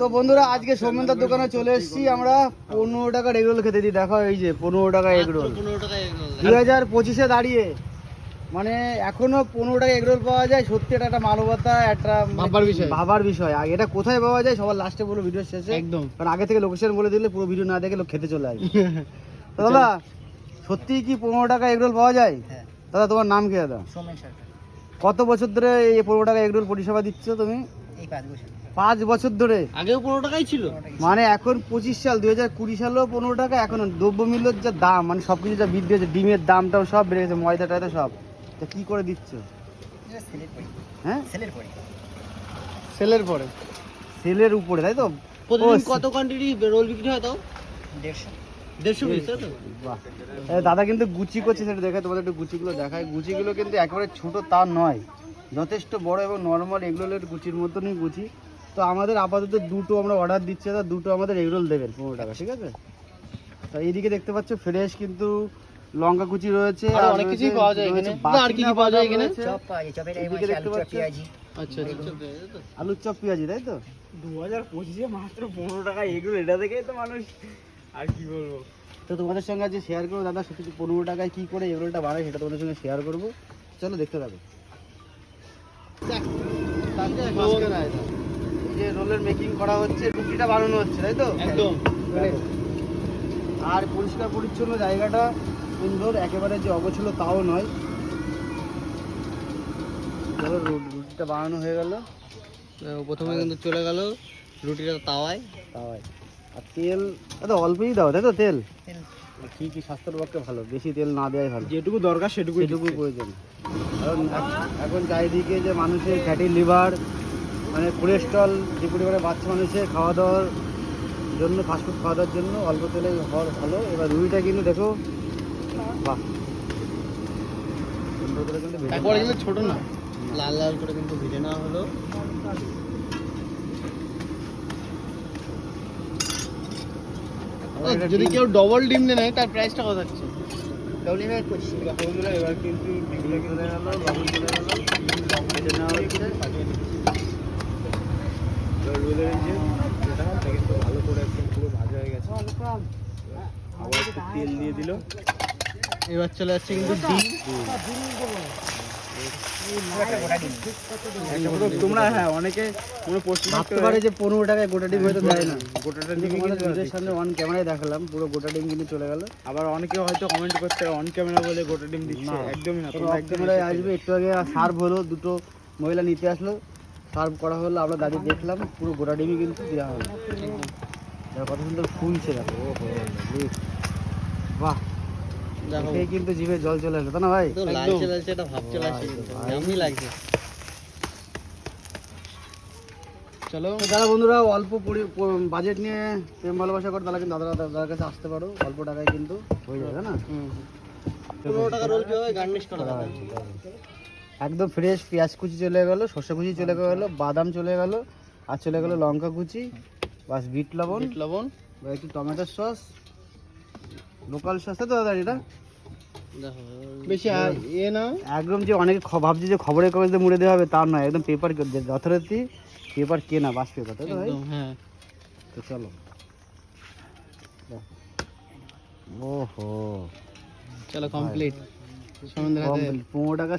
তো বন্ধুরা আজকে সৌমেন্দার দোকানে চলে এসেছি আমরা। পনেরো টাকার এগরোল খেতে দিই। দেখো এই যে পনেরো টাকা এগরোল দুই হাজার পঁচিশে দাঁড়িয়ে। মানে এখনও পনেরো টাকা এগরোল পাওয়া যায়। সত্যি এটা একটা মানবতা একটা ভাবার বিষয়। ভাবার বিষয়। আর এটা কোথায় পাওয়া যায় সবার লাস্টে বলো ভিডিও শেষে। একদম। কারণ আগে থেকে লোকেশন বলে দিলে পুরো ভিডিও না দেখে লোক খেতে চলে আসবে। তো দাদা সত্যি কি পনেরো টাকা এগরোল পাওয়া যায়? হ্যাঁ। দাদা তোমার নাম কি দাদা? কত বছর ধরে এই পনেরো টাকা এগরোল পরিষেবা দিচ্ছ তুমি? এই পাঁচ বছর। পাঁচ বছর ধরে। আগেও পনেরো টাকাই ছিল। মানে এখন পঁচিশ সাল দুই হাজার কুড়ি সালেও পনেরো টাকা এখন দ্রব্যমূল্যের যা দাম মানে সব কিছু যা বৃদ্ধি হয়েছে ডিমের দাম টাম সব বেড়ে গেছে ময়দা টয়দা সব। তা কি করে দিচ্ছ? হ্যাঁ? সেলের পরে সেলের পরে। সেলের উপরে তাই তো? প্রতিদিন কত কোয়ান্টিটি রোল বিক্রি হয় তাও? দেড়শো। দাদা কিন্তু গুচি করছে সেটা দেখে তোমাদের একটু গুচিগুলো দেখায় গুচিগুলো কিন্তু একেবারে ছোট তা নয়। যথেষ্ট বড় এবং নর্মাল এগরোলের গুচির মতনই গুচি তো আমাদের আপাতত দুটো আমরা অর্ডার দিচ্ছি তা দুটো আমাদের এগরোল দেবেন। পনেরো টাকা ঠিক আছে? তা এইদিকে দেখতে পাচ্ছ ফ্রেশ কিন্তু লঙ্কা কুচি রয়েছে আর অনেক কিছুই পাওয়া যায় এখানে। আর কি কি পাওয়া যায় এখানে? চপ পাওয়া যায় চপের এদিকে দেখতে পাচ্ছ? আচ্ছা আচ্ছা আলুর চপ পেঁয়াজি তাই তো? দু হাজার পঁচিশে মাত্র পনেরো টাকা এগুলো এটা দেখেই তো মানুষ আর কি বলব? তো তোমাদের সঙ্গে আজকে শেয়ার করব দাদা সত্যি পনেরো টাকায় কি করে এগরোলটা বানায় সেটা তোমাদের সঙ্গে শেয়ার করব। চলো দেখতে থাকো। যে রোলের মেকিং করা হচ্ছে রুটিটা বানানো হচ্ছে তাই তো? একদম। আর পরিষ্কার পরিচ্ছন্ন জায়গাটা সুন্দর একেবারে যে অগোছলো তাও নয়। রুটিটা বানানো হয়ে গেল। প্রথমে কিন্তু চলে গেল রুটিটা তাওয়ায়। তাওয়ায়। আর তেল দাদা অল্পই দাও তাই তো তেল? কি কি স্বাস্থ্যের পক্ষে ভালো? বেশি তেল না দেওয়াই ভালো। যেটুকু দরকার সেটুকু সেটুকু প্রয়োজন। কারণ এখন চারিদিকে যে মানুষের ফ্যাটি লিভার মানে কোলেস্ট্রল যে পরিমাণে বাচ্চা মানুষের খাওয়া দাওয়ার জন্য ফাস্টফুড খাওয়া দাওয়ার জন্য অল্প তেলে হওয়ার ভালো। এবার রুইটা কিন্তু দেখো বাহ। কিন্তু ছোট না। লাল লাল করে কিন্তু ভেজে নেওয়া হলো। যদি কেউ ডবল ডিম নেয় তার প্রাইসটা কত হচ্ছে ডবল পঁচিশ এবার কিন্তু এগুলো চলে গেল লবণ চলে গেল যে যেটা কিন্তু ভালো করে একদম পুরো ভাজা হয়ে গেছে। আবার একটু তেল দিয়ে দিল। এবার চলে যাচ্ছে কিন্তু ডিম। তোমরা হ্যাঁ অনেকে কোনো প্রশ্ন ভাবতে পারে যে পনেরো টাকায় গোটা ডিম হয়তো দেয় না। গোটাটা সামনে অন ক্যামেরায় দেখালাম পুরো গোটা ডিম কিন্তু চলে গেল। আবার অনেকে হয়তো কমেন্ট করতে অন ক্যামেরা বলে গোটা ডিম দিচ্ছে। একদমই না তোমরা একদম ক্যামেরায় আসবে একটু আগে সার্ভ হলো দুটো মহিলা নিতে আসলো। সার্ভ করা হলো আমরা দাঁড়িয়ে দেখলাম পুরো গোটা ডিমই কিন্তু দেওয়া হলো। কত সুন্দর ফুলছে দেখো বাহ দেখো। কিন্তু জিভে জল চলে আসলো তাই না ভাই? লালচে লালচে একটা ভাব চলে লাগছে। যারা বন্ধুরা অল্প বাজেট নিয়ে প্রেম ভালোবাসা করে তারা কিন্তু দাদা দাদার কাছে আসতে পারো অল্প টাকায় কিন্তু হয়ে যাবে না? পনেরো টাকা রোল কীভাবে গার্নিশ করা যাবে। একদম ফ্রেশ পেঁয়াজ কুচি চলে গেল শসা কুচি চলে গেল বাদাম চলে গেল আর চলে গেল লঙ্কা কুচি বাস বিট লবণ। লবণ। একটু টমেটোর সস লোকাল সস তো দাদা এটা? বেশি এ না? একদম যে অনেকে ভাবছে যে খবরের কাগজে মুড়ে দেওয়া হবে তা নয় একদম পেপার যথারীতি পেপার কেনা বাস পেপার তাই তো ভাই? হ্যাঁ। তো চলো। ওহো। চলো কমপ্লিট পনেরো টাকা